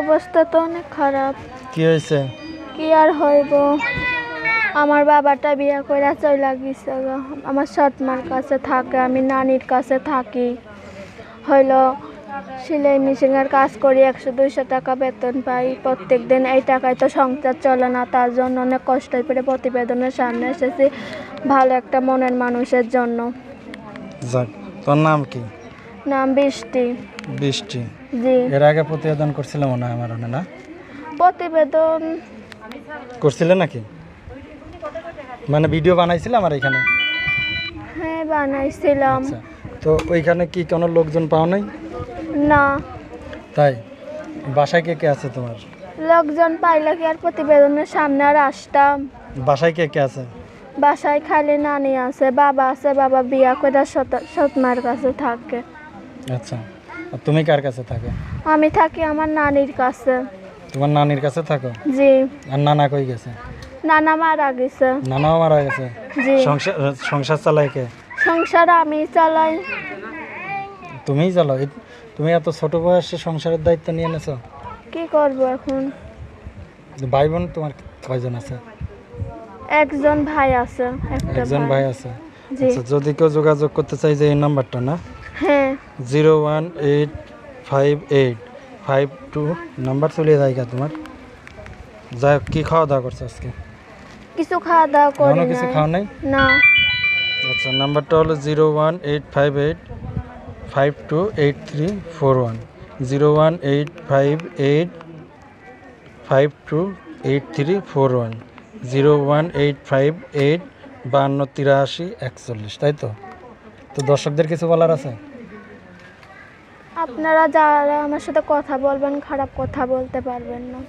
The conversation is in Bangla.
অবস্থা তো অনেক খারাপ। কি হয়েছে? কি আর হইব? আমার বাবাটা বিয়ে করে চলে গেছে গো। আমার সৎমার কাছে থাকে আমি নানির কাছে থাকি। হইল সেলাই মেশিনের কাজ করি একশো দুইশো টাকা বেতন পাই। প্রত্যেক দিন এই টাকায় তো সংসার চলে না তার জন্য অনেক কষ্ট করে প্রতিবেদনের সামনে এসেছি। ভালো একটা মনের মানুষের জন্য। যাক তোর নাম কি? নাম বৃষ্টি। বৃষ্টি? জি। এর আগে প্রতিবেদন করছিলাম মনে হয় আমার মনে না? প্রতিবেদন। করছিলে নাকি? মানে ভিডিও বানাইছিল আমার এখানে? হ্যাঁ বানাইছিলাম। আচ্ছা। তো ওইখানে কি কোনো লোকজন পাও নাই? না। তাই? বাসায় কে কে আছে তোমার? লোকজন পাইলে কি আর প্রতিবেদনের সামনে আর আসতাম? বাসায় কে কে আছে? বাসায় খালি নানি আছে বাবা আছে বাবা বিয়া করে সৎমার কাছে থাকে। আচ্ছা আর তুমি কার কাছে থাকো? আমি থাকি আমার নানির কাছে। তোমার নানির কাছে থাকো? জি। আর নানা কই গেছে? নানা মারা গেছে। নানাও মারা গেছে? জি। সংসার সংসার চালায় কে? সংসার আমি চালাই। তুমিই চালাও? তুমি এত ছোট বয়সে সংসারের দায়িত্ব নিয়ে নেছো কি করব এখন? ভাই বোন তোমার কয়জন আছে? একজন ভাই আছে একটা একজন ভাই। আছে? জি। আচ্ছা যদি কেউ যোগাযোগ করতে চাই যে এই নাম্বারটা না? হ্যাঁ। Zero one eight five eight. Five two number চলে যায় গা তোমার। যাই হোক, কি খাওয়া দাওয়া করছ আজকে? কিছু খাওয়া দাওয়া করি এখনও কিছু নাই। নাই? না। আচ্ছা নাম্বারটা হলো zero one eight five eight five two eight three four one zero one eight five eight five two eight three four one zero one eight five eight বাহান্ন তিরাশি একচল্লিশ তাই তো? তো দর্শকদের কিছু বলার আছে? আপনারা যারা আমার সাথে কথা বলবেন খারাপ কথা বলতে পারবেন না।